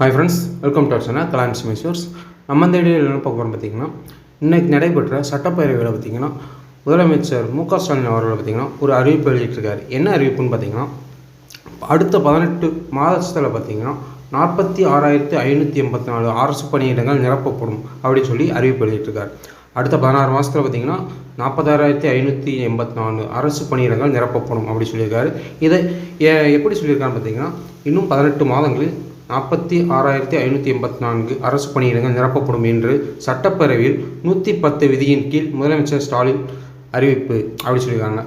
Hi friends welcome to channel Kalam's Mysore's நம்ம இந்த இடையில என்ன பார்க்க போகிறோம் பார்த்தீங்கன்னா இன்றைக்கி நடைபெற்ற சட்டப்பேரவையில் பார்த்தீங்கன்னா முதலமைச்சர் மு க ஸ்டாலின் அவர்கள் பார்த்தீங்கன்னா ஒரு அறிவிப்பு வெளியிட்டிருக்காரு. என்ன அறிவிப்புன்னு பார்த்தீங்கன்னா அடுத்த பதினெட்டு மாதத்தில் பார்த்தீங்கன்னா நாற்பத்தி ஆறாயிரத்தி ஐநூற்றி எண்பத்தி நாலு அரசு பணியிடங்கள் நிரப்பப்படும் அப்படின்னு சொல்லி அறிவிப்பு வெளியிட்டிருக்காரு. அடுத்த பதினாறு மாதத்தில் பார்த்தீங்கன்னா நாற்பதாயிரத்தி ஐநூற்றி எண்பத்தி நாலு அரசு பணியிடங்கள் நிரப்பப்படும் அப்படி சொல்லியிருக்காரு. இதை எ- எப்படி சொல்லியிருக்காருன்னு பார்த்தீங்கன்னா இன்னும் பதினெட்டு மாதங்களில் நாற்பத்தி ஆறாயிரத்தி ஐநூற்றி எண்பத்தி நான்கு அரசு பணியிடங்கள் நிரப்பப்படும் என்று சட்டப்பேரவையில் நூற்றி பத்து விதியின் கீழ் முதலமைச்சர் ஸ்டாலின் அறிவிப்பு அப்படி சொல்லியிருக்காங்க.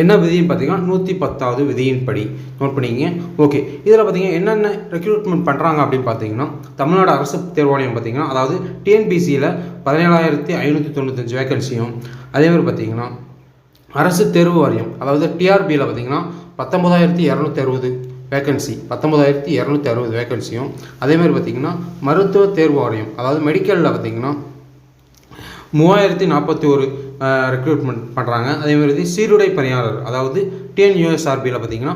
என்ன விதின்னு பார்த்தீங்கன்னா நூற்றி பத்தாவது விதியின்படி. நோட் பண்ணிக்கங்க. ஓகே. இதில் பார்த்தீங்கன்னா என்னென்ன ரெக்ரூட்மெண்ட் பண்ணுறாங்க அப்படின்னு பார்த்தீங்கன்னா தமிழ்நாடு அரசு தேர்வாணையம் பார்த்தீங்கன்னா அதாவது டிஎன்பிசியில் பதினேழாயிரத்தி ஐநூற்றி தொண்ணூத்தஞ்சு வேகன்சியும் அதே மாதிரி பார்த்தீங்கன்னா அரசு தேர்வு வாரியம் அதாவது டிஆர்பியில் பார்த்தீங்கன்னா பத்தொம்பதாயிரத்தி இரநூத்தி அறுபது வேகன்சி பத்தொம்பதாயிரத்தி இரநூத்தி அறுபது வேகன்சியும் அதேமாதிரி பார்த்தீங்கன்னா மருத்துவ தேர்வு வாரியம் அதாவது மெடிக்கலில் பார்த்தீங்கன்னா மூவாயிரத்தி நாற்பத்தி ஒரு ரெக்ரூட்மெண்ட் பண்ணுறாங்க அதேமாதிரி சீருடை பணியாளர் அதாவது டிஎன்யூஎஸ்ஆர்பியில் பார்த்தீங்கன்னா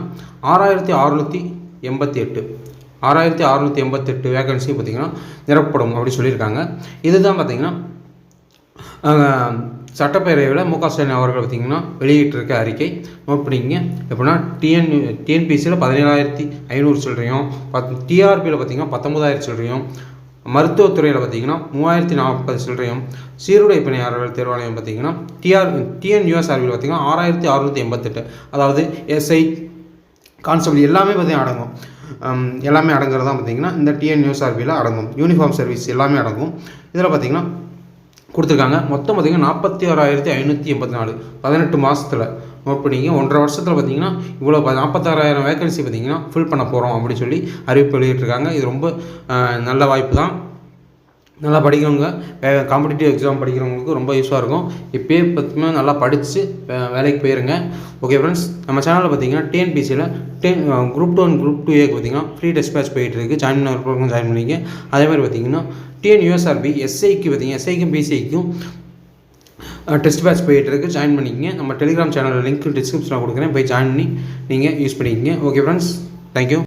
ஆறாயிரத்தி அறுநூற்றி எண்பத்தி எட்டு ஆறாயிரத்தி அறுநூற்றி எண்பத்தெட்டு வேகன்சி பார்த்தீங்கன்னா நிரப்பப்படும் அப்படின்னு சொல்லியிருக்காங்க. இதுதான் பார்த்தீங்கன்னா சட்டப்பேரவையில் மு க ஸ்டாலின் அவர்கள் பார்த்திங்கன்னா வெளியிட்டிருக்க அறிக்கை. நோட் பண்ணிக்கங்க. எப்படின்னா டிஎன் டிஎன்பிசியில் பதினேழாயிரத்தி ஐநூறு சில்லறையும் பத் டிஆர்பியில் பார்த்தீங்கன்னா பத்தொம்பதாயிரம் சில்லறையும் மருத்துவத்துறையில் பார்த்தீங்கன்னா மூவாயிரத்தி நாற்பது சில்லறையும் சீருடை பணியாளர்கள் தேர்வாலயம் பார்த்தீங்கன்னா டிஆர் டிஎன்யூஎஸ்ஆர்பியில் பார்த்தீங்கன்னா ஆறாயிரத்தி அறுநூற்றி எண்பத்தெட்டு. அதாவது எஸ்ஐ கான்ஸ்டபிள் எல்லாமே பார்த்தீங்கன்னா அடங்கும். எல்லாமே அடங்குறது தான் பார்த்தீங்கன்னா இந்த டிஎன்யூஎஸ்ஆர்பியில் அடங்கும். யூனிஃபார்ம் சர்வீஸ் எல்லாமே அடங்கும். இதில் பார்த்தீங்கன்னா கொடுத்துருக்காங்க. மொத்தம் பார்த்திங்கன்னா நாற்பத்தி ஆறாயிரத்தி ஐநூற்றி எண்பத்தி நாலு. பதினெட்டு மாதத்தில் நோட் பண்ணிங்க ஒன்றரை வருஷத்தில் பார்த்தீங்கன்னா இவ்வளோ நாற்பத்தாறாயிரம் வேகன்சி பார்த்தீங்கன்னா ஃபில் பண்ண போகிறோம் அப்படின்னு சொல்லி அறிவிப்பு வெளியிட்டிருக்காங்க. இது ரொம்ப நல்ல வாய்ப்பு தான். நல்லா படிக்கிறவங்க காம்படிட்டிவ் எக்ஸாம் படிக்கிறவங்களுக்கு ரொம்ப யூஸாக இருக்கும். இப்போயே பார்த்தீங்கன்னா நல்லா படித்து வேலைக்கு போயிருங்க. ஓகே ஃப்ரெண்ட்ஸ் நம்ம சேனலில் பார்த்தீங்கன்னா டிஎன்பிசியில் then group two and group two ஏக்கு பார்த்தீங்கன்னா ஃப்ரீ டெஸ்ட் பேட்ச் போயிட்டு இருக்குது ஜாயின் பண்ணுறவங்க ஜாயின் பண்ணிங்க அதே மாதிரி பார்த்தீங்கன்னா டிஎன் யூஎஸ்ஆர்பி எஸ்ஐக்கு பார்த்தீங்கன்னா எஸ்ஐக்கும் பிசிஐக்கும் டெஸ்ட் பேட்ச் போயிட்டுருக்கு ஜாயின் பண்ணிக்கங்க. நம்ம டெலிகிராம் சேனலில் லிங்க் டிஸ்கிரிப்ஷனில் கொடுக்குறேன். போய் ஜாயின் பண்ணி நீங்கள் யூஸ் பண்ணிக்கங்க. Okay friends thank you